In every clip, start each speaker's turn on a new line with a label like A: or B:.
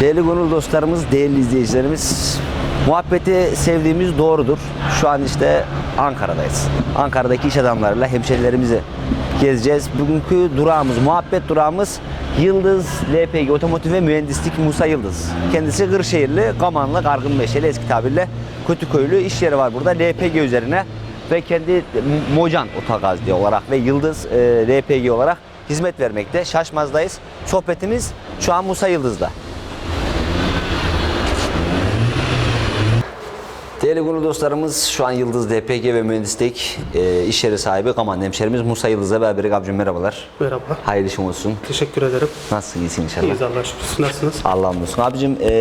A: Değerli gönül dostlarımız, değerli izleyicilerimiz, muhabbeti sevdiğimiz doğrudur. Şu an işte Ankara'dayız. Ankara'daki iş adamlarıyla hemşerilerimizi gezeceğiz. Bugünkü durağımız, muhabbet durağımız Yıldız LPG Otomotiv ve Mühendislik Musa Yıldız. Kendisi Kırşehirli, Kamanlı, Kargınmeşeli eski tabirle Kötüköylü iş yeri var burada LPG üzerine ve kendi Mocan Otogaz diye olarak ve Yıldız e, LPG olarak hizmet vermekte. Şaşmaz'dayız. Sohbetimiz şu an Musa Yıldız'da. Değerli gönül dostlarımız şu an Yıldız DPG ve Mühendislik e, iş yeri sahibi Kaman hemşerimiz Musa Yıldız'la beraber abicim merhabalar.
B: Merhaba.
A: Hayırlı işin olsun.
B: Teşekkür ederim.
A: Nasılsın iyisin inşallah?
B: İyiyiz Allah'a şükür. Siz nasılsınız?
A: Allah'ım olsun. Abicim e,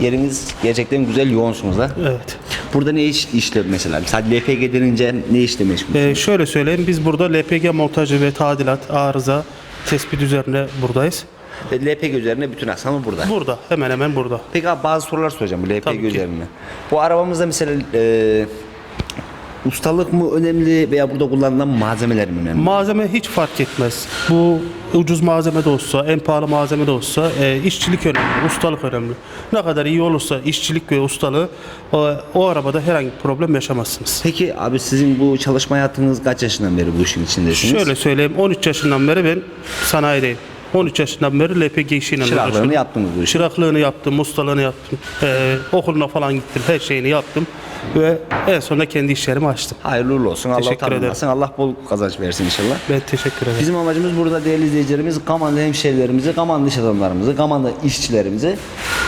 A: yeriniz gerçekten güzel yoğunsunuz da.
B: Evet.
A: Burada ne iş işle mesela? Sadece LPG denince ne işle meşgul?
B: Ee, şöyle söyleyeyim. Biz burada LPG montajı ve tadilat, arıza, tespit üzerine buradayız.
A: Ve LPG üzerine bütün aksamı burada.
B: Burada. Hemen hemen burada.
A: Peki abi bazı sorular soracağım bu LPG
B: Tabii ki.
A: üzerine. Bu arabamızda mesela e, ustalık mı önemli veya burada kullanılan malzemeler mi önemli?
B: Malzeme hiç fark etmez. Bu ucuz malzeme de olsa, en pahalı malzeme de olsa e, işçilik önemli, ustalık önemli. Ne kadar iyi olursa işçilik ve ustalığı o, o arabada herhangi bir problem yaşamazsınız.
A: Peki abi sizin bu çalışma hayatınız kaç yaşından beri bu işin içindesiniz?
B: Şöyle söyleyeyim 13 yaşından beri ben sanayideyim. 13 yaşından beri LPG işiyle
A: Çıraklığını
B: uğraşıyorum.
A: yaptınız bu işi.
B: Çıraklığını yaptım, ustalığını yaptım. Ee, okuluna falan gittim, her şeyini yaptım. Ve en sonunda kendi işlerimi açtım.
A: Hayırlı uğurlu olsun. Allah
B: Teşekkür
A: utandırmasın. Allah bol kazanç versin inşallah.
B: Ben teşekkür ederim.
A: Bizim amacımız burada değerli izleyicilerimiz Kamanlı hemşehrilerimizi, Kamanlı iş adamlarımızı, Kamanlı işçilerimizi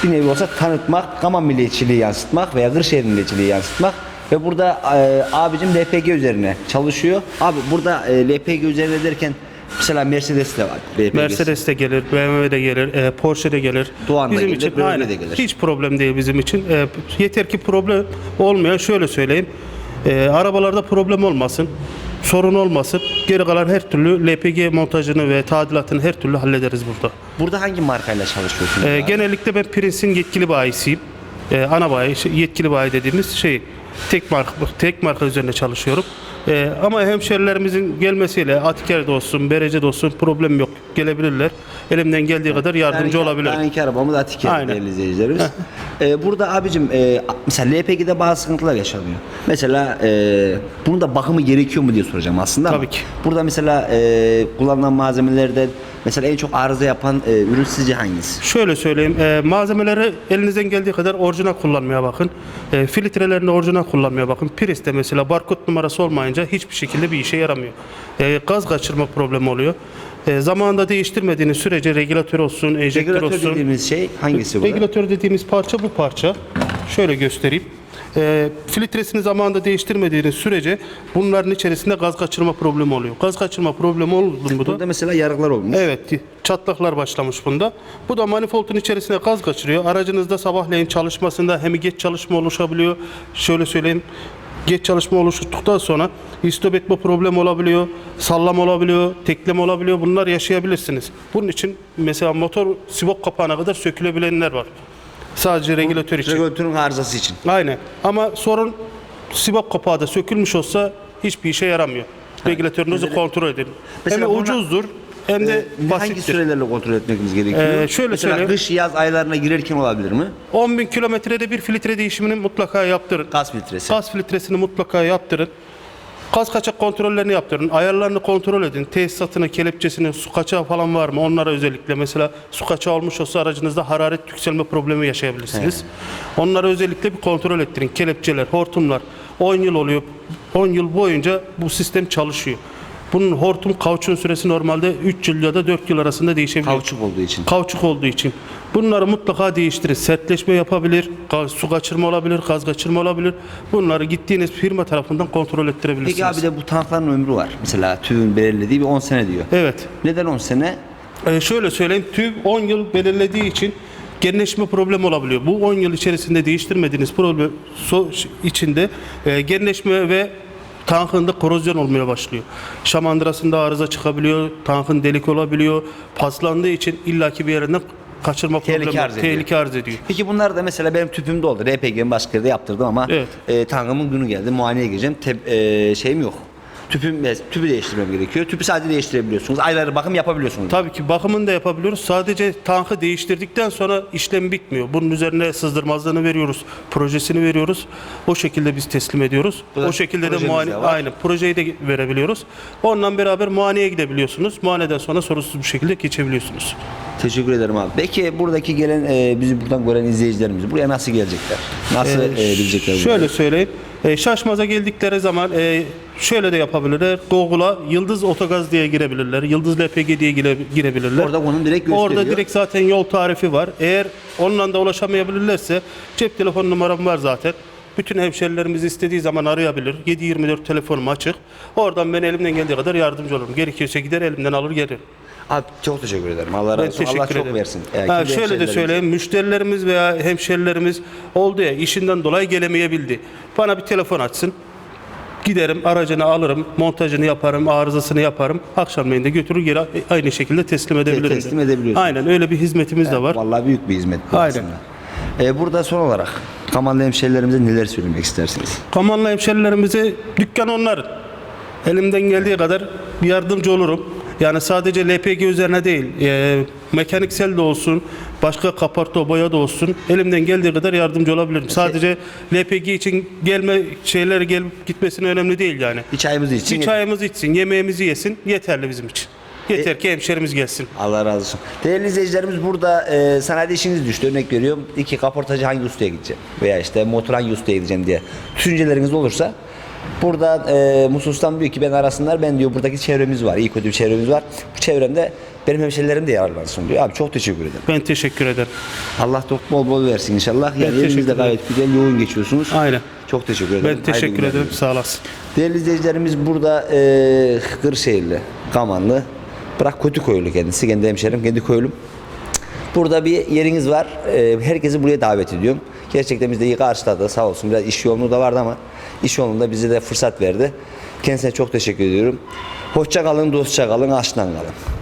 A: bir nevi olsa tanıtmak, Kaman milliyetçiliği yansıtmak veya Kırşehir milliyetçiliği yansıtmak ve burada e, abicim LPG üzerine çalışıyor. Abi burada e, LPG üzerine derken mesela Mercedes de var. LPG.
B: Mercedes de gelir, BMW de gelir, e, Porsche de gelir.
A: Doğan da
B: bizim
A: gelir,
B: için aynen,
A: de gelir.
B: Hiç problem değil bizim için. E, yeter ki problem olmayan şöyle söyleyeyim. E, arabalarda problem olmasın. Sorun olmasın. Geri kalan her türlü LPG montajını ve tadilatını her türlü hallederiz burada.
A: Burada hangi markayla çalışıyorsunuz? Abi?
B: genellikle ben Prince'in yetkili bayisiyim. Ee, ana bayi, şey, yetkili bayi dediğimiz şey tek marka tek marka üzerine çalışıyorum. Ee, ama hemşerilerimizin gelmesiyle Atiker'de olsun, Berece'de olsun problem yok. Gelebilirler. Elimden geldiği kadar yardımcı
A: Yani
B: olabilirim.
A: Ben iki arabamı da Atiker
B: Aynen.
A: değerli izleyicilerimiz. Ee, burada abicim e, mesela LPG'de bazı sıkıntılar yaşanıyor. Mesela e, bunun da bakımı gerekiyor mu diye soracağım aslında ama
B: Tabii ki.
A: Burada mesela e, kullanılan malzemelerde mesela en çok arıza yapan e, ürün sizce hangisi?
B: Şöyle söyleyeyim, e, malzemeleri elinizden geldiği kadar orijinal kullanmaya bakın. E, filtrelerini orijinal kullanmaya bakın. Prius'te mesela barkod numarası olmayınca hiçbir şekilde bir işe yaramıyor. E, gaz kaçırma problemi oluyor. E, zamanında değiştirmediğiniz sürece regülatör olsun, enjektör
A: Regülatör
B: olsun.
A: dediğimiz şey hangisi bu?
B: Regülatör dediğimiz parça bu parça. Şöyle göstereyim. E, filtresini zamanında değiştirmediğiniz sürece bunların içerisinde gaz kaçırma problemi oluyor. Gaz kaçırma problemi oldu mu da?
A: Burada mesela yarıklar olmuş.
B: Evet, çatlaklar başlamış bunda. Bu da manifoldun içerisine gaz kaçırıyor. Aracınızda sabahleyin çalışmasında hem geç çalışma oluşabiliyor. Şöyle söyleyeyim, geç çalışma oluştuktan sonra istop etme problemi olabiliyor, sallama olabiliyor, tekleme olabiliyor. Bunlar yaşayabilirsiniz. Bunun için mesela motor sibop kapağına kadar sökülebilenler var. Sadece regülatör için.
A: Regülatörün arızası için.
B: Aynen. Ama sorun sibop kapağı da sökülmüş olsa hiçbir işe yaramıyor. Regülatörünüzü kontrol edin.
A: Mesela buna-
B: ucuzdur hem de
A: Ee, hangi
B: basittir.
A: sürelerle kontrol etmemiz gerekiyor?
B: Ee, şöyle
A: mesela
B: söyleyeyim.
A: kış yaz aylarına girerken olabilir mi?
B: 10 bin kilometrede bir filtre değişimini mutlaka yaptırın.
A: Gaz filtresi.
B: Gaz filtresini mutlaka yaptırın. Gaz kaçak kontrollerini yaptırın. Ayarlarını kontrol edin. Tesisatını, kelepçesini, su kaçağı falan var mı? Onlara özellikle mesela su kaçağı olmuş olsa aracınızda hararet yükselme problemi yaşayabilirsiniz. Onları özellikle bir kontrol ettirin. Kelepçeler, hortumlar 10 yıl oluyor. 10 yıl boyunca bu sistem çalışıyor. Bunun hortum kauçun süresi normalde 3 yıl ya da 4 yıl arasında değişebiliyor.
A: Kauçuk olduğu için.
B: Kauçuk olduğu için. Bunları mutlaka değiştirin. Sertleşme yapabilir, gaz, su kaçırma olabilir, gaz kaçırma olabilir. Bunları gittiğiniz firma tarafından kontrol ettirebilirsiniz.
A: Peki abi de bu tankların ömrü var. Mesela TÜV'ün belirlediği bir 10 sene diyor.
B: Evet.
A: Neden 10 sene?
B: Ee, şöyle söyleyeyim. TÜV 10 yıl belirlediği için genleşme problemi olabiliyor. Bu 10 yıl içerisinde değiştirmediğiniz problem so- içinde e, genleşme ve tankında korozyon olmaya başlıyor. Şamandırasında arıza çıkabiliyor, tankın delik olabiliyor. Paslandığı için illaki bir yerinden kaçırma
A: Tehlike
B: problemi
A: arz ediyor.
B: tehlike arz ediyor.
A: Peki bunlar da mesela benim tüpümde oldu. RPG'nin başka yerde yaptırdım ama
B: Evet.
A: e, tankımın günü geldi. Muayeneye gireceğim. Te- e, şeyim yok. Tüpüm, tüpü değiştirmem gerekiyor. Tüpü sadece değiştirebiliyorsunuz. Ayları bakım yapabiliyorsunuz.
B: Tabii ki bakımını da yapabiliyoruz. Sadece tankı değiştirdikten sonra işlem bitmiyor. Bunun üzerine sızdırmazlığını veriyoruz, projesini veriyoruz. O şekilde biz teslim ediyoruz.
A: Bu da
B: O şekilde de
A: projemiz
B: muayene,
A: de var.
B: aynı projeyi de verebiliyoruz. Onunla beraber muayeneye gidebiliyorsunuz. Muayeneden sonra sorunsuz bir şekilde geçebiliyorsunuz.
A: Teşekkür ederim abi. Peki buradaki gelen, e, bizi buradan gören izleyicilerimiz buraya nasıl gelecekler? Nasıl
B: Ee,
A: e, bilecekler?
B: Şöyle söyleyeyim. E, Şaşmaz'a geldikleri zaman e, şöyle de yapabilirler. Google'a Yıldız Otogaz diye girebilirler. Yıldız LPG diye gire, girebilirler.
A: Orada konum direkt gösteriyor.
B: Orada direkt zaten yol tarifi var. Eğer onunla da ulaşamayabilirlerse cep telefon numaram var zaten. Bütün hemşerilerimiz istediği zaman arayabilir. 7-24 telefonum açık. Oradan ben elimden geldiği kadar yardımcı olurum. Gerekiyorsa gider elimden alır gelirim.
A: Abi çok teşekkür ederim. Allah
B: Ben
A: razı olsun.
B: teşekkür
A: Allah çok
B: ederim.
A: versin. E,
B: Ha, şöyle de
A: hemşerilerimize-
B: söyleyeyim. Müşterilerimiz veya hemşerilerimiz oldu ya işinden dolayı gelemeyebildi. Bana bir telefon açsın. Giderim aracını alırım, montajını yaparım, arızasını yaparım. Akşamleyin de götürür geri aynı şekilde teslim edebilirim. de.
A: teslim edebiliyorsun.
B: Aynen öyle bir hizmetimiz de var.
A: Vallahi büyük bir hizmet bu
B: Aynen.
A: aslında. E, burada son olarak Kamanlı hemşerilerimize neler söylemek istersiniz?
B: Kamanlı hemşerilerimize dükkan onların. Elimden geldiği kadar yardımcı olurum. Yani sadece LPG üzerine değil, e, mekaniksel de olsun, başka kaparto boya da olsun. Elimden geldiği kadar yardımcı olabilirim. Sadece LPG için gelme şeyler gel gitmesine önemli değil yani.
A: Bir çayımızı için.
B: Bir çayımızı içsin, yemeğimizi yesin, yeterli bizim için. Yeter ki hemşerimiz gelsin.
A: Allah razı olsun. Değerli izleyicilerimiz burada e, sanayide işiniz düştü. Örnek veriyorum. İki kaportacı hangi ustaya gideceğim? Veya işte motor hangi ustaya gideceğim diye. Düşünceleriniz olursa burada e, Musus'tan diyor ki ben arasınlar. Ben diyor buradaki çevremiz var. iyi kötü bir çevremiz var. Bu çevremde benim hemşerilerim de yararlansın diyor. Abi çok teşekkür ederim.
B: Ben teşekkür ederim.
A: Allah da bol bol versin inşallah. Yani
B: teşekkür
A: elinizde
B: ederim.
A: gayet güzel yoğun geçiyorsunuz.
B: Aynen.
A: Çok teşekkür ederim.
B: Ben teşekkür
A: günler
B: ederim.
A: diliyorum.
B: Sağ olasın.
A: Değerli izleyicilerimiz burada e, Kırşehirli, Kamanlı. Bırak kötü koyulu kendisi. Kendi hemşerim, kendi koyulum. Burada bir yeriniz var. E, herkesi buraya davet ediyorum. Gerçekten biz de iyi karşıladı. Sağ olsun. Biraz iş yoğunluğu da vardı ama iş yoğunluğunda bize de fırsat verdi. Kendisine çok teşekkür ediyorum. Hoşça kalın, dostça kalın, aşkla kalın.